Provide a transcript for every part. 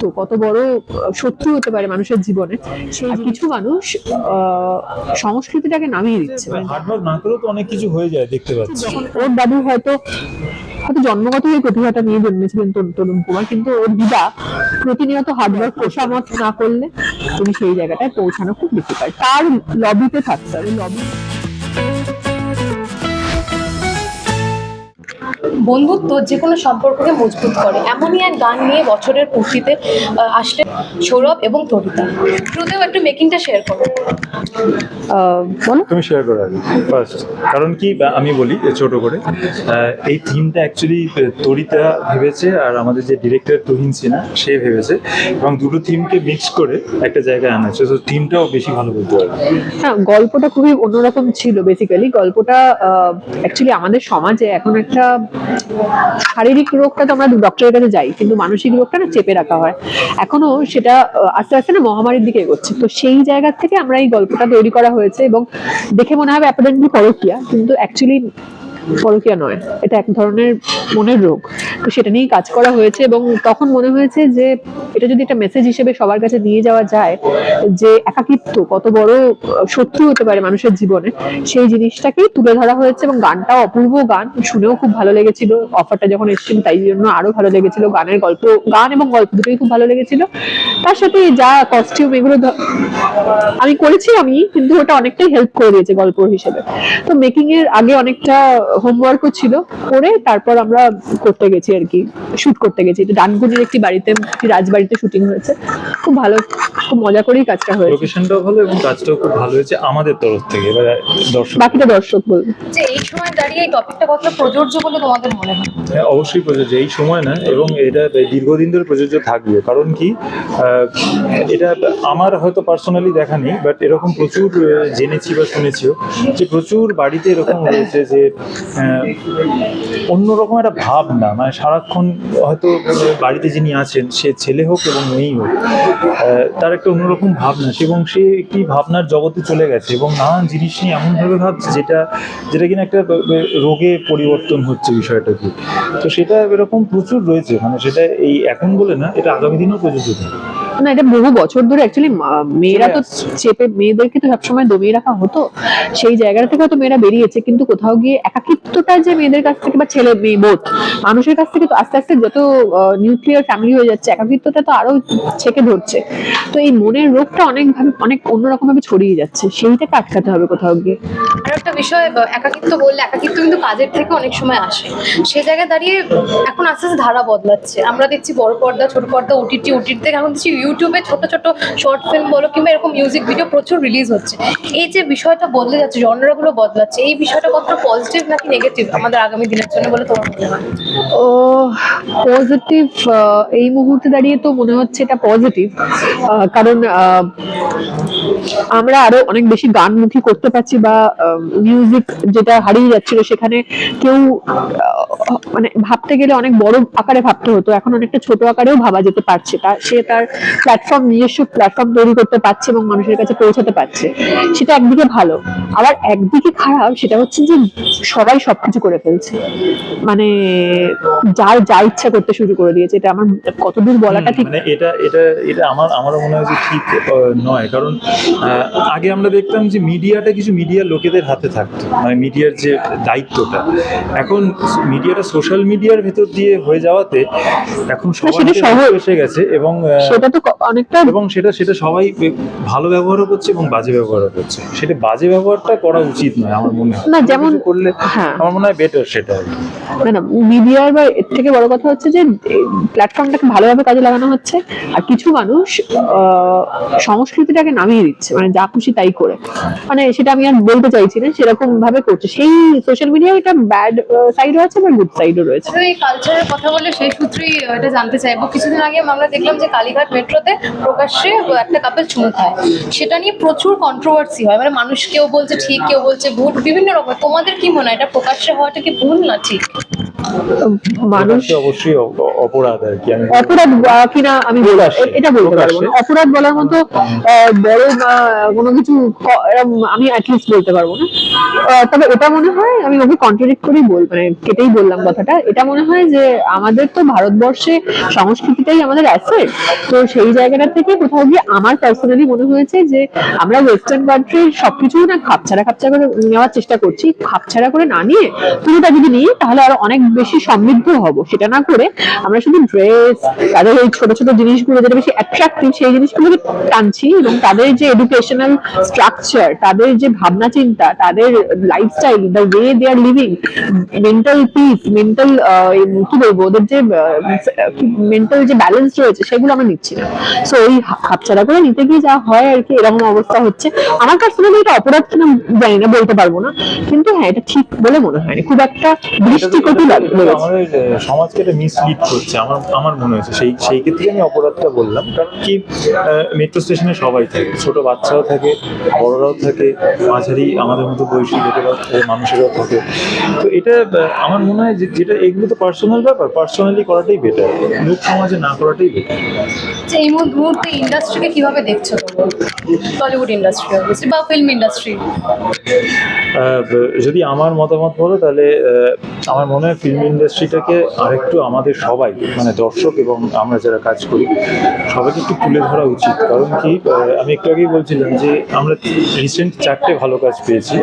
একাকিত্ব কত বড় শত্রু হতে পারে মানুষের জীবনে সেই কিছু মানুষ সংস্কৃতিটাকে নামিয়ে দিচ্ছে। মানে হার্ডওয়ার্ক না করেও তো অনেক কিছু হয়ে যায় দেখতে পাচ্ছি। ওর দাদু হয়তো হয়তো জন্মগত এই প্রতিভাটা নিয়ে জন্মেছিলেন তরুণ তরুণ কুমার কিন্তু ওর দিদা প্রতিনিয়ত হার্ডওয়ার্ক প্রসামত না করলে তুমি সেই জায়গাটায় পৌঁছানো খুব ডিফিকাল্ট তার লবিতে থাকতে হবে। লবি বন্ধুত্ব যে কোনো সম্পর্ককে মজবুত করে। এমনই এক গান নিয়ে বছরের পূর্তিতে আসলে সৌরভ এবং তরিতা। শুরুতেও একটু মেকিংটা শেয়ার করো। বলো। তুমি শেয়ার করো আগে ফার্স্ট কারণ কি বা আমি বলি ছোট করে এই থিমটা অ্যাকচুয়ালি তরিতা ভেবেছে আর আমাদের যে ডিরেক্টর তুহিন সিনহা সে ভেবেছে। এবং দুটো থিমকে মিক্স করে একটা জায়গায় আনাচ্ছে তো থিমটাও বেশি ভালো বলতে পারবে। হ্যাঁ গল্পটা খুবই অন্যরকম ছিল বেসিক্যালি গল্পটা অ্যাকচুয়ালি আমাদের সমাজে এখন একটা শারীরিক রোগটা তো আমরা ডক্টরের কাছে যাই, কিন্তু মানসিক রোগটা না চেপে রাখা হয়। এখনও সেটা আস্তে আস্তে না মহামারীর দিকে এগোচ্ছে। তো সেই জায়গা থেকে আমরা এই গল্পটা তৈরি করা হয়েছে এবং দেখে মনে হবে অ্যাপারেন্টলি পরকিয়া, কিন্তু অ্যাকচুয়ালি পরকিয়া নয়, এটা এক ধরনের মনের রোগ। তো সেটা নিয়েই কাজ করা হয়েছে এবং তখন মনে হয়েছে যে এটা যদি একটা মেসেজ হিসেবে সবার কাছে নিয়ে যাওয়া যায়, যে একাকিত্ব, কত বড় শত্রু হতে পারে মানুষের জীবনে, সেই জিনিসটাকেই তুলে ধরা হয়েছে এবং গানটাও অপূর্ব গান, শুনেও খুব ভালো লেগেছিল। অফারটা যখন এসেছিল তাই জন্য আরও ভালো লেগেছিল। গানের গল্প, গান এবং গল্প দুটোই খুব ভালো লেগেছিল। তার সাথে যা কস্টিউম এগুলো আমি করেছি আমি, কিন্তু ওটা অনেকটাই হেল্প করে দিয়েছে গল্প হিসেবে। তো মেকিং এর আগে অনেকটা হোমওয়ার্কও ছিল করে তারপর আমরা করতে গেছি আর কি শুট করতে গেছি। এটা ডানকুনির একটি বাড়িতে একটি রাজবাড়িতে শুটিং হয়েছে। খুব ভালো খুব মজা করেই কাজটা হয়েছে। লোকেশনটাও ভালো এবং কাজটাও খুব ভালো হয়েছে আমাদের তরফ থেকে এবার দর্শক বাকিটা দর্শক বলবে যে এই সময় দাঁড়িয়ে এই টপিকটা কতটা প্রযোজ্য বলে তোমাদের মনে হয়? হ্যাঁ অবশ্যই প্রযোজ্য। এই সময় না এবং এটা দীর্ঘদিন ধরে প্রযোজ্য থাকবে। কারণ কি আহ, এটা আমার হয়তো পার্সোনালি দেখা নেই বাট এরকম প্রচুর জেনেছি বা শুনেছিও যে প্রচুর বাড়িতে এরকম রয়েছে যে অন্যরকম একটা ভাব না মানে সারাক্ষণ হয়তো বাড়িতে যিনি আছেন, সে ছেলে হোক এবং মেয়ে হোক তার একটা অন্যরকম ভাবনা, সে এবং সে একটি ভাবনার জগতে চলে গেছে এবং নানান জিনিস নিয়ে এমনভাবে ভাবছে যেটা যেটা কিনা একটা রোগে পরিবর্তন হচ্ছে বিষয়টাকে তো সেটা এরকম প্রচুর রয়েছে মানে সেটা এই এখন বলে না, এটা আগামী দিনেও প্রযোজ্য থাকবে। না এটা বহু বছর ধরে অ্যাকচুয়ালি মেয়েরা তো চেপে মেয়েদেরকে তো সবসময় দমিয়ে রাখা হতো। সেই জায়গাটা থেকে হয়তো মেয়েরা বেরিয়েছে কিন্তু কোথাও গিয়ে একাকিত্বটা যে মেয়েদের কাছ থেকে বা ছেলে মেয়ে বোধ মানুষের কাছ থেকে তো আস্তে আস্তে যত নিউক্লিয়ার ফ্যামিলি হয়ে যাচ্ছে একাকিত্বটা তো আরও ছেকে ধরছে। তো এই মনের রোগটা অনেক ভাবে অনেক অন্যরকম ভাবে ছড়িয়ে যাচ্ছে সেইটাকে আটকাতে হবে কোথাও গিয়ে। আর একটা বিষয় একাকিত্ব বললে একাকিত্ব কিন্তু কাজের থেকে অনেক সময় আসে। সে জায়গায় দাঁড়িয়ে এখন আস্তে আস্তে ধারা বদলাচ্ছে। আমরা দেখছি বড় পর্দা ছোট পর্দা ওটিটি ওটিটি থেকে এখন দেখছি ইউটিউবে ছোট ছোট শর্ট ফিল্ম বলো কিংবা এরকম মিউজিক ভিডিও প্রচুর রিলিজ হচ্ছে। এই যে বিষয়টা বদলে যাচ্ছে জনরাগুলো বদলাচ্ছে, এই বিষয়টা কতটা পজিটিভ নাকি নেগেটিভ আমাদের আগামী দিনের জন্য বলে তোমার মনে হয়? ও পজিটিভ এই মুহূর্তে দাঁড়িয়ে তো মনে হচ্ছে এটা পজিটিভ কারণ আমরা আরও অনেক বেশি গানমুখী করতে পারছি বা মিউজিক যেটা হারিয়ে যাচ্ছিল সেখানে কেউ মানে ভাবতে গেলে অনেক বড় আকারে ভাবতে হতো। এখন অনেকটা ছোট আকারেও ভাবা যেতে পারছে। তা সে তার প্ল্যাটফর্ম নিজস্ব প্ল্যাটফর্ম তৈরি করতে পারছে এবং মানুষের কাছে পৌঁছাতে পারছে সেটা একদিকে ভালো। আবার একদিকে খারাপ সেটা হচ্ছে যে সবাই সবকিছু করে ফেলছে। মানে যার যা ইচ্ছা করতে শুরু করে দিয়েছে এটা আমার কতদূর বলাটা ঠিক মানে এটা এটা এটা আমার আমারও মনে হয় যে ঠিক নয়। কারণ আগে আমরা দেখতাম যে মিডিয়াটা কিছু মিডিয়ার লোকেদের হাতে থাকতো মানে মিডিয়ার যে দায়িত্বটা। এখন মিডিয়াটা সোশ্যাল মিডিয়ার ভেতর দিয়ে হয়ে যাওয়াতে এখন সহজ। এসে গেছে এবং সেটা তো অনেকটা এবং সেটা সেটা সবাই ভালো ব্যবহারও করছে এবং বাজে ব্যবহারও করছে। সেটা বাজে ব্যবহারটা করা উচিত নয় আমার মনে হয়। না, যেমন- করলে হ্যাঁ। আমার মনে হয় বেটার সেটা না না মিডিয়ার বা এর থেকে বড় কথা হচ্ছে যে প্ল্যাটফর্মটাকে ভালোভাবে কাজে লাগানো হচ্ছে আর কিছু মানুষ সংস্কৃতিটাকে নামিয়ে দিচ্ছে মানে যা খুশি তাই করে। মানে সেটা আমি আর বলতে চাইছি না সেরকম ভাবে করছে। সেই সোশ্যাল মিডিয়া এটা ব্যাড সাইডও আছে বা গুড সাইডও রয়েছে? এই কালচারের কথা বলে সেই সূত্রেই এটা জানতে চাইব। কিছুদিন আগে আমরা দেখলাম যে কালীঘাট মেট্রোতে প্রকাশ্যে একটা কাপেল চুমু খায় সেটা নিয়ে প্রচুর কন্ট্রোভার্সি হয়। মানে মানুষ কেউ বলছে ঠিক কেউ বলছে ভুল বিভিন্ন রকম তোমাদের কি মনে হয়? এটা প্রকাশ্যে হওয়াটা কি ভুল না ঠিক? মানুষ অবশ্যই অপরাধ আর কি। আমি অপরাধ কিনা আমি বলব প্রকাশ্যে, এ- এটা বলতে পারব না। অপরাধ বলার মতো বড় কোনো কিছু আমি অ্যাটলিস্ট বলতে পারব না। তবে এটা মনে হয় আমি ওকে কন্ট্রাডিক্ট করেই বল মানে কেটেই বললাম কথাটা। এটা মনে হয় যে আমাদের তো ভারতবর্ষে সংস্কৃতিটাই আমাদের অ্যাসেট তো সেই জায়গাটা থেকে কোথাও গিয়ে আমার পার্সোনালি মনে হয়েছে যে আমরা ওয়েস্টার্ন কান্ট্রির সবকিছু না খাপছাড়া খাপছাড়া করে নেওয়ার চেষ্টা করছি। খাপছাড়া করে না নিয়ে পুরোটা যদি নিই, তাহলে আরও অনেক বেশি সমৃদ্ধ হব। সেটা না করে আমরা শুধু ড্রেস তাদের এই ছোট ছোট জিনিসগুলো যেটা বেশি অ্যাট্রাক্টিভ সেই জিনিসগুলোকে টানছি এবং তাদের যে এডুকেশনাল স্ট্রাকচার তাদের যে ভাবনা চিন্তা, তাদের lifestyle the way they are living mental peace mental কি বলব, ওদের যে মেন্টাল যে ব্যালেন্স রয়েছে, সেগুলো আমরা নিচ্ছি না। সো ওই হাতছাড়া করে নিতে গিয়ে যা হয় আর কি এরকম অবস্থা হচ্ছে। আমার পার্সোনালি এটা অপরাধ কিনা জানি না বলতে পারব না। কিন্তু হ্যাঁ এটা ঠিক বলে মনে হয়নি। খুব একটা দৃষ্টিকটু লাগে সমাজকে এটা মিসলিড করছে। আমার আমার মনে হয়েছে সেই সেই ক্ষেত্রে আমি অপরাধটা বললাম। কারণ কি মেট্রো স্টেশনে সবাই থাকে। ছোট বাচ্চাও থাকে বড়রাও থাকে মাঝারি আমাদের মতো বয়সী লোকেরাও থাকে, মানুষেরাও থাকে। তো এটা আমার মনে হয় যে যেটা এগুলো তো পার্সোনাল ব্যাপার। পার্সোনালি করাটাই বেটার লোক সমাজে না করাটাই বেটার যে এই মুহূর্তে- ইন্ডাস্ট্রিকে কীভাবে দেখছ টলিউড ইন্ডাস্ট্রি বা ফিল্ম ইন্ডাস্ট্রি যদি আমার মতামত বলো, তাহলে আমার মনে হয় ফিল্ম ইন্ডাস্ট্রিটাকে আরেকটু আমাদের সবাই মানে দর্শক এবং আমরা যারা কাজ করি, সবাইকে একটু তুলে ধরা উচিত। কারণ কি আমি একটু আগেই বলছিলাম যে আমরা রিসেন্ট চারটে ভালো কাজ পেয়েছি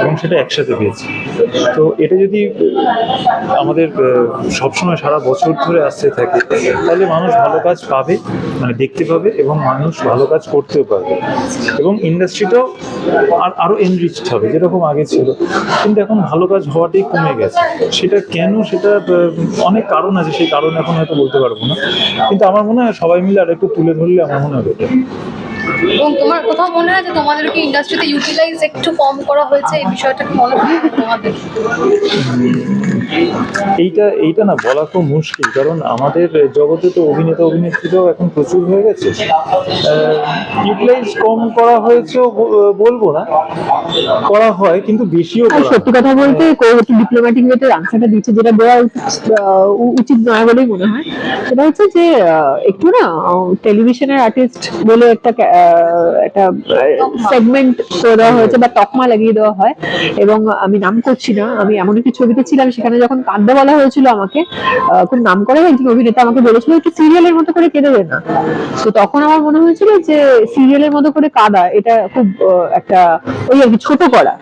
এবং সেটা একসাথে পেয়েছি। তো এটা যদি আমাদের সবসময় সারা বছর ধরে আসতে থাকে, তাহলে মানুষ ভালো কাজ পাবে। মানে দেখতে পাবে এবং মানুষ ভালো কাজ করতেও পারবে। এবং ইন্ডাস্ট্রিটাও আর আরও এনরিচড হবে, যেরকম আগে ছিল। কিন্তু এখন ভালো কাজ হওয়াটাই কমে গেছে। সেটা কেন? সেটা অনেক কারণ আছে। সেই কারণ এখন হয়তো বলতে পারব না। কিন্তু আমার মনে হয় সবাই মিলে আর একটু তুলে ধরলে আমার মনে হয়। এবং তোমার কোথাও মনে হয় যে তোমাদেরকে ইন্ডাস্ট্রিতে ইউটিলাইজ একটু কম করা হয়েছে? এই বিষয়টা মনে হয় তোমাদের? এইটা এইটা না বলা খুব মুশকিল কারণ আমাদের জগতে তো অভিনেতা অভিনেত্রীরাও এখন প্রচুর হয়ে গেছে। ইউটিলাইজ কম করা হয়েছে বলব না করা হয় কিন্তু বেশিও। সত্যি কথা বলতে একটু ডিপ্লোম্যাটিক ওয়েতে আনসারটা দিচ্ছে যেটা দেওয়া উচিত, নয় বলেই মনে হয়। সেটা হচ্ছে যে একটু না টেলিভিশনের আর্টিস্ট বলে একটা একটা সেগমেন্ট করে দেওয়া হয়েছে বা তকমা লাগিয়ে দেওয়া হয়। এবং আমি নাম করছি না আমি এমন একটি ছবিতে ছিলাম সেখানে যখন কাঁদতে বলা হয়েছিল আমাকে খুব নাম করে একজন অভিনেতা আমাকে বলেছিল একটু সিরিয়ালের মতো করে কেঁদে দে না। তো তখন আমার মনে হয়েছিল যে সিরিয়ালের মতো করে কাঁদা, এটা খুব একটা ওই আর কি ছোট করা।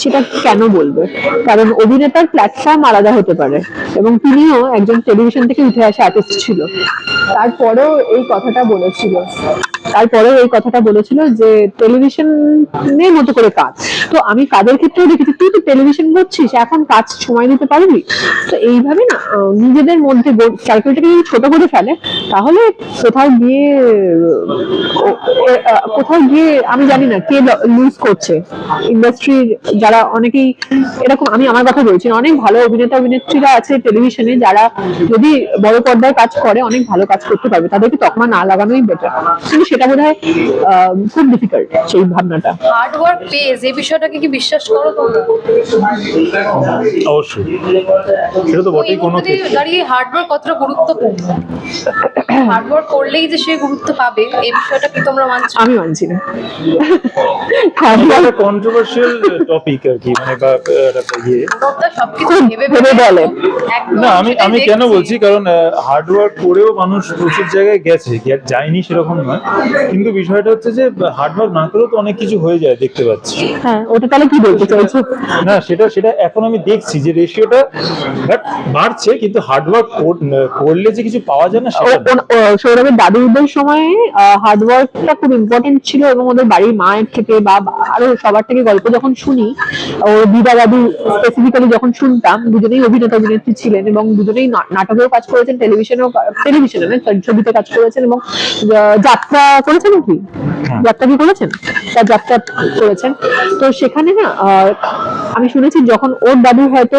সেটা কেন বলবে? কারণ অভিনেতার প্ল্যাটফর্ম আলাদা হতে পারে এবং তিনিও একজন টেলিভিশন থেকে উঠে আসা আর্টিস্ট ছিল। তারপরেও এই কথাটা বলেছিল। তারপরেও এই কথাটা বলেছিল যে টেলিভিশনের মতো করে কাজ তো আমি কাজের ক্ষেত্রেও দেখেছি, তুই তো টেলিভিশন করছিস এখন কাজ সময় পারবি তো এইভাবে না নিজেদের মধ্যে সার্কেলটাকে যদি ছোট করে ফেলে তাহলে কোথাও গিয়ে কোথাও গিয়ে আমি জানি না কে লুজ করছে। ইন্ডাস্ট্রির যারা অনেকেই এরকম আমি আমার কথা বলছি অনেক ভালো অভিনেতা অভিনেত্রীরা আছে টেলিভিশনে যারা যদি বড় পর্দায় কাজ করে অনেক ভালো কাজ করতে পারবে তাদেরকে তকমা না লাগানোই বেটার কিন্তু সেটা বোধ হয় খুব ডিফিকাল্ট সেই ভাবনাটা। হার্ড ওয়ার্ক পেজ এই বিষয়টাকে কি বিশ্বাস করো তোমরা? অবশ্যই। সেটা তো বটেই কোনো দাঁড়িয়ে হার্ডওয়ার্ক কতটা গুরুত্বপূর্ণ? হার্ড ওয়ার্ক করলেই যে সে গুরুত্ব পাবে এই বিষয়টা কি তোমরা মানছো? আমি মানছি না। একটা কন্ট্রোভার্সিয়াল টপিক আর কি মানে বা ইয়ে। সবকিছু ভেবে ভেবে বলে। না আমি আমি কেন বলছি? কারণ হার্ড ওয়ার্ক করেও মানুষ প্রচুর জায়গায় গেছে যায়নি সেরকম নয়। কিন্তু বিষয়টা হচ্ছে যে হার্ড ওয়ার্ক না করেও তো অনেক কিছু হয়ে যায় দেখতে পাচ্ছি। হ্যাঁ ওটা তাহলে কি বলতে চাইছো? না সেটা সেটা এখন আমি দেখছি যে রেশিওটা বাড়ছে, কিন্তু হার্ড ওয়ার্ক করলে যে কিছু পাওয়া যায় না সৌরভের দাদুদের সময়ে হার্ড ওয়ার্কটা খুব ইম্পর্টেন্ট ছিল এবং ওদের বাড়ির মায়ের থেকে বা আরও সবার থেকে গল্প যখন শুনি, ও দিদা দাদু স্পেসিফিক্যালি যখন শুনতাম, দুজনেই অভিনেতা অভিনেত্রী ছিলেন এবং দুজনেই নাটকেও কাজ করেছেন টেলিভিশনেও টেলিভিশনে ছবিতে কাজ করেছেন এবং যাত্রা করেছেন কি যাত্রা কি করেছেন? তার যাত্রা করেছেন। তো সেখানে না আমি শুনেছি যখন ওর দাদু হয়তো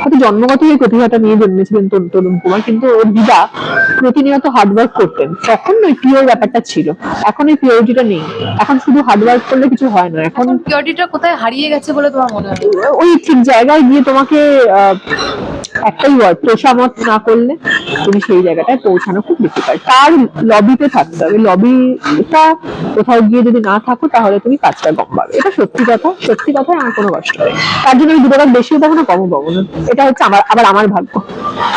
হয়তো জন্মগত এই প্রতিভাটা নিয়ে জন্মেছিলেন তরুণ তরুণ কুমার কিন্তু ওর দিদা প্রতিনিয়ত হার্ডওয়ার্ক করতেন। তখন ওই পিওর ব্যাপারটা ছিল। এখন ওই পিওরিটিটা নেই। এখন শুধু হার্ডওয়ার্ক করলে কিছু হয় না। এখন এখন পিওরিটিটা কোথায় হারিয়ে গেছে বলে তোমার মনে হয়? ওই ঠিক জায়গায় গিয়ে তোমাকে আহ, একটাই ওয়ার্ড তোষামত না করলে তুমি সেই জায়গাটায় পৌঁছানো খুব ডিফিকাল্ট তার লবিতে থাকতে হবে। লবিটা কোথাও গিয়ে যদি না থাকো তাহলে তুমি কাজটা কম পাবে। এটা সত্যি কথা। সত্যি কথায় আমার কোনো কষ্ট নেই। তার জন্য আমি দুটো কাজ বেশিও পাবো না কমও পাবো না। এটা হচ্ছে আমার আবার আমার ভাগ্য।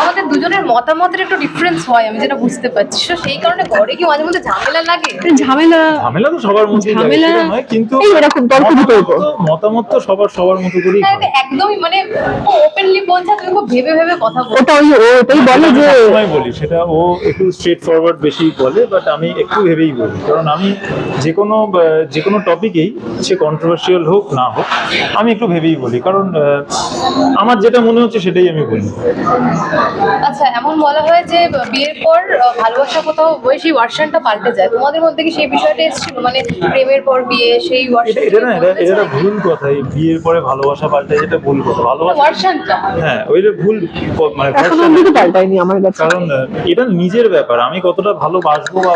আমাদের দুজনের মতামতের একটু ডিফারেন্স হয় আমি যেটা বুঝতে পারছি। So, সেই কারণে ঘরে কি মাঝে মধ্যে ঝামেলা লাগে? ঝামেলা ঝামেলা তো সবার মধ্যে ঝামেলা- কিন্তু এই এরকম তর্ক বিতর্ক। মতামত তো- সবার সবার মতো করেই না, হয়। একদমই মানে ওপেনলি বলছে তুমি খুব ভেবে ভেবে কথা বলছো। ওটা ওই ও ওটাই বলে যে আমি বলি সেটা ও একটু স্ট্রেট ফরওয়ার্ড বেশি বলে বাট আমি একটু ভেবেই বলি। কারণ আমি যে কোনো যে কোনো টপিকেই সে কন্ট্রোভার্সিয়াল হোক না হোক আমি একটু ভেবেই বলি। কারণ আমার যেটা মনে হচ্ছে সেটাই আমি বলি। আচ্ছা এমন বলা হয় যে বিয়ের পর ভালোবাসা কোথাও সেই ভার্সনটা পাল্টে যায়। তোমাদের মধ্যে কি সেই বিষয়টা এসেছিল? মানে প্রেমের পর বিয়ে সেই এটা এটা না এটা এটা ভুল কথা। এই বিয়ের পরে ভালোবাসা পাল্টে যেটা ভুল কথা। ভালোবাসা ভার্সনটা হ্যাঁ ওইটা ভুল মানে কারণ এটা নিজের ব্যাপার। আমি কতটা ভালোবাসবো বা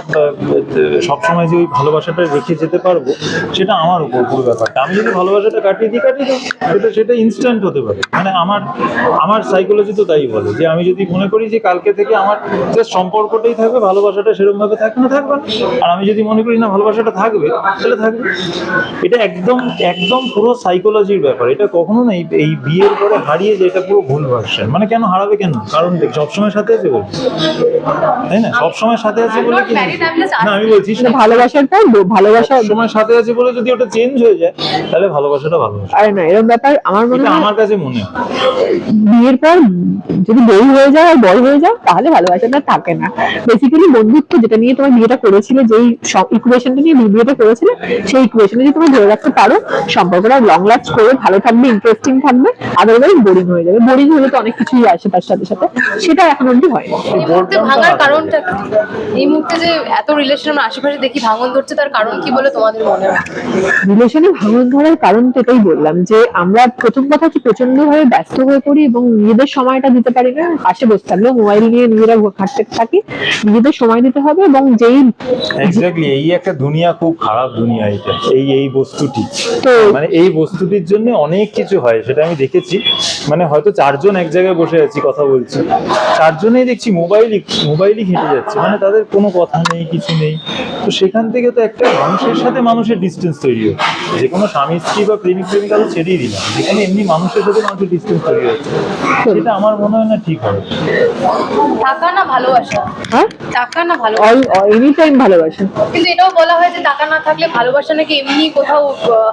সবসময় যে ওই ভালোবাসাটা রেখে যেতে পারব সেটা আমার উপর পুরো ব্যাপারটা। আমি যদি ভালোবাসাটা কাটিয়ে দিই কাটিয়ে দিই সেটা সেটা ইনস্ট্যান্ট হতে পারে। মানে আমার আমার সাইকোলজি তো তাই বলে যে আমি যদি মনে করি যে কালকে থেকে আমার জাস্ট সম্পর্কটাই থাকবে ভালোবাসাটা সেরকম ভাবে থাকবে না থাকবে আর আমি যদি মনে করি না ভালোবাসাটা থাকবে তাহলে থাকবে। এটা একদম একদম পুরো সাইকোলজির ব্যাপার। এটা কখনো না এই- এই বিয়ের পরে হারিয়ে যে এটা পুরো ভুল ভার্সন মানে কেন হারাবে কেন? কারণ দেখ সবসময় সাথে আছে বলে তাই না? সবসময় সাথে আছে বলে কি না আমি বলছি ভালোবাসার পর ভালোবাসা সময় সাথে আছে বলে যদি ওটা চেঞ্জ হয়ে যায় তাহলে ভালোবাসাটা ভালোবাসা আরে না এরকম ব্যাপার আমার মনে আমার কাছে মনে হয়। বিয়ের পর যদি বই হয়ে যায় আর বড় হয়ে যাও তাহলে ভালোবাসাটা থাকে না। বেসিক্যালি বন্ধুত্ব যেটা নিয়ে তোমার বিয়েটা করেছিলে যেই ইকুয়েশনটা নিয়ে বিয়েটা করেছিলে সেই ইকুয়েশনে যদি তুমি ধরে রাখতে পারো সম্পর্কটা লং লাস্ট করবে ভালো থাকবে ইন্টারেস্টিং থাকবে আদারওয়াইজ বোরিং হয়ে যাবে। বোরিং হলে তো অনেক কিছুই আসে তার সাথে সাথে সেটা এখন অব্দি হয়নি। ভাঙার কারণটা এই মুহূর্তে যে এত রিলেশন আমরা আশেপাশে দেখি ভাঙন ধরছে তার কারণ কি বলে তোমাদের মনে হয়? রিলেশনে ভাঙন ধরার কারণ তো এটাই বললাম যে আমরা প্রথম কথা হচ্ছে প্রচণ্ড ভাবে ব্যস্ত হয়ে পড়ি এবং নিজেদের সময়টা দিতে পারি না। পাশে বসে থাকলেও মোবাইল নিয়ে নিজেরা ঘাটতে থাকি। নিজেদের সময় দিতে হবে এবং যেই এক্স্যাক্টলি এই একটা দুনিয়া খুব খারাপ দুনিয়া এটা এই এই বস্তুটি। তো মানে এই বস্তুটির জন্য অনেক কিছু হয় সেটা আমি দেখেছি। মানে হয়তো চারজন এক জায়গায় বসে আছি, কথা বলছি। চারজনেই দেখছি মোবাইলই মোবাইলই হেঁটে যাচ্ছে। মানে তাদের কোনো কথা নেই, কিছু নেই। তো সেখান থেকে তো একটা মানুষের সাথে মানুষের ডিস্টেন্স তৈরি হচ্ছে। যে কোনো স্বামী স্ত্রী বা প্রেমিক প্রেমিকা তো ছেড়েই দিলাম। যেখানে এমনি মানুষের সাথে মানুষের ডিস্টেন্স তৈরি হচ্ছে। সেটা আমার মনে হয় না ঠিক হবে। টাকা না ভালোবাসা? হ্যাঁ? টাকা না ভালোবাসা? এনি টাইম ভালোবাসা। কিন্তু এটাও বলা হয় যে টাকা না থাকলে ভালোবাসা নাকি এমনি কোথাও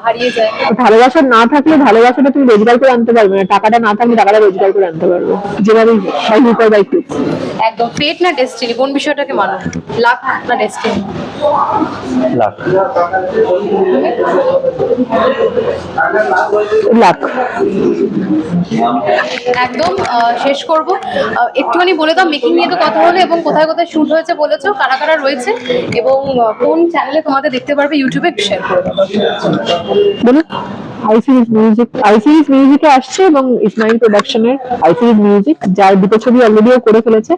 হারিয়ে যায়। ভালোবাসা না থাকলে ভালোবাসাটা তুমি রোজগার করে আনতে পারবে না। টাকাটা না থাকলে টাকাটা রোজগার করে আনতে পারবে। যেভাবেই বাই হুক বাই একদম ফেট না ডেস্টিনি কোন বিষয়টাকে মানো? লাক না ডেস্টিনি লাখ। লাখ। একদম শেষ করব। একটুখানি বলে দাও মেকিং নিয়ে তো কথা হলো এবং কোথায় কোথায় শুট হয়েছে বলেছ কারা কারা রয়েছে এবং কোন চ্যানেলে তোমাদের দেখতে পারবে ইউটিউবে শেয়ার করে বলুন। আই সিরিজ মিউজিক আইসিরিজ মিউজিকে আসছে এবং ইসমাইল প্রোডাকশনের আইসিরিজ মিউজিক যার দুটো ছবি অলরেডিও করে ফেলেছে।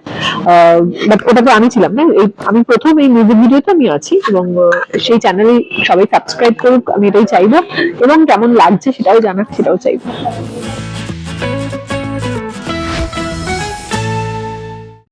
বাট ওটা তো আমি ছিলাম না। এই, আমি প্রথম এই মিউজিক ভিডিওতে আমি আছি এবং সেই চ্যানেলে সবাই সাবস্ক্রাইব করুক, আমি এটাই চাইব। এবং কেমন লাগছে সেটাও জানাক সেটাও চাইব।